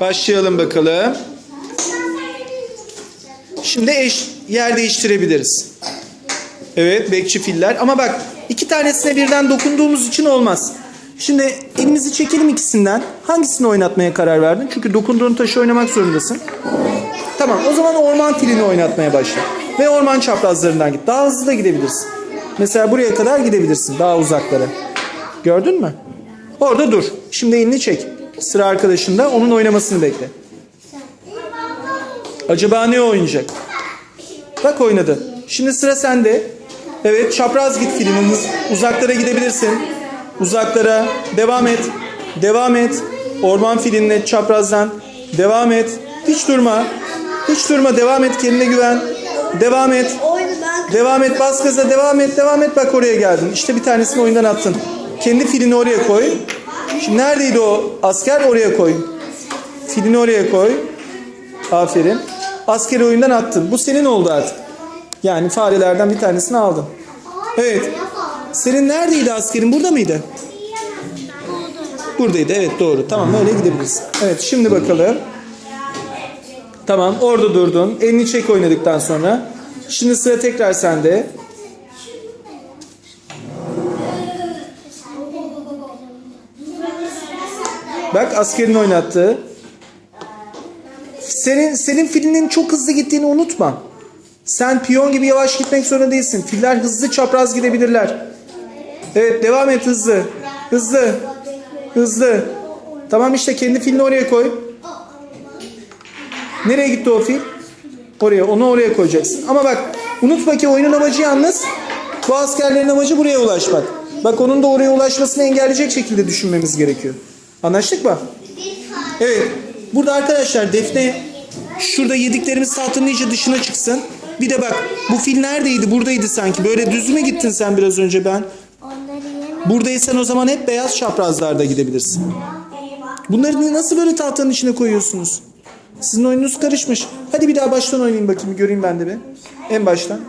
Başlayalım bakalım. Şimdi eş yer değiştirebiliriz. Evet bekçi filler ama bak iki tanesine birden dokunduğumuz için olmaz. Şimdi elimizi çekelim ikisinden. Hangisini oynatmaya karar verdin? Çünkü dokunduğun taşı oynamak zorundasın. Tamam o zaman orman filini oynatmaya başla. Ve orman çaprazlarından git. Daha hızlı da gidebilirsin. Mesela buraya kadar gidebilirsin daha uzaklara. Gördün mü? Orada dur. Şimdi elini çek. Sıra arkadaşında onun oynamasını bekle. Acaba ne oynayacak? Bak oynadı. Şimdi sıra sende. Evet çapraz git filmin. Uzaklara gidebilirsin. Uzaklara. Devam et. Devam et. Orman filinle çaprazdan. Devam et. Hiç durma. Hiç durma. Devam et. Kendine güven. Devam et. Devam et. Bas gaza. Devam et. Devam et. Bak oraya geldin. İşte bir tanesini oyundan attın. Kendi filini oraya koy. Şimdi neredeydi o asker? Oraya koy. Filini oraya koy. Aferin. Askeri oyundan attın. Bu senin oldu artık. Yani farelerden bir tanesini aldın. Evet. Senin neredeydi askerin? Burada mıydı? Buradaydı. Evet doğru. Tamam öyle gidebiliriz. Evet şimdi bakalım. Tamam orada durdun. Elini çek oynadıktan sonra. Şimdi sıra tekrar sende. Bak askerin oynattı. Senin senin filinin çok hızlı gittiğini unutma. Sen piyon gibi yavaş gitmek zorunda değilsin. Filler hızlı çapraz gidebilirler. Evet devam et hızlı. Hızlı. Hızlı. Tamam işte kendi filini oraya koy. Nereye gitti o fil? Oraya. Onu oraya koyacaksın. Ama bak unutma ki oyunun amacı yalnız bu askerlerin amacı buraya ulaşmak. Bak onun da oraya ulaşmasını engelleyecek şekilde düşünmemiz gerekiyor. Anlaştık mı? Evet. Burada arkadaşlar Defne şurada yediklerimiz tahtının iyice dışına çıksın. Bir de bak bu fil neredeydi? Buradaydı sanki. Böyle düz mü gittin sen biraz önce ben? Buradaysan o zaman hep beyaz çaprazlarda gidebilirsin. Bunları nasıl böyle tahtanın içine koyuyorsunuz? Sizin oyununuz karışmış. Hadi bir daha baştan oynayayım bakayım. Göreyim ben de bir. En baştan.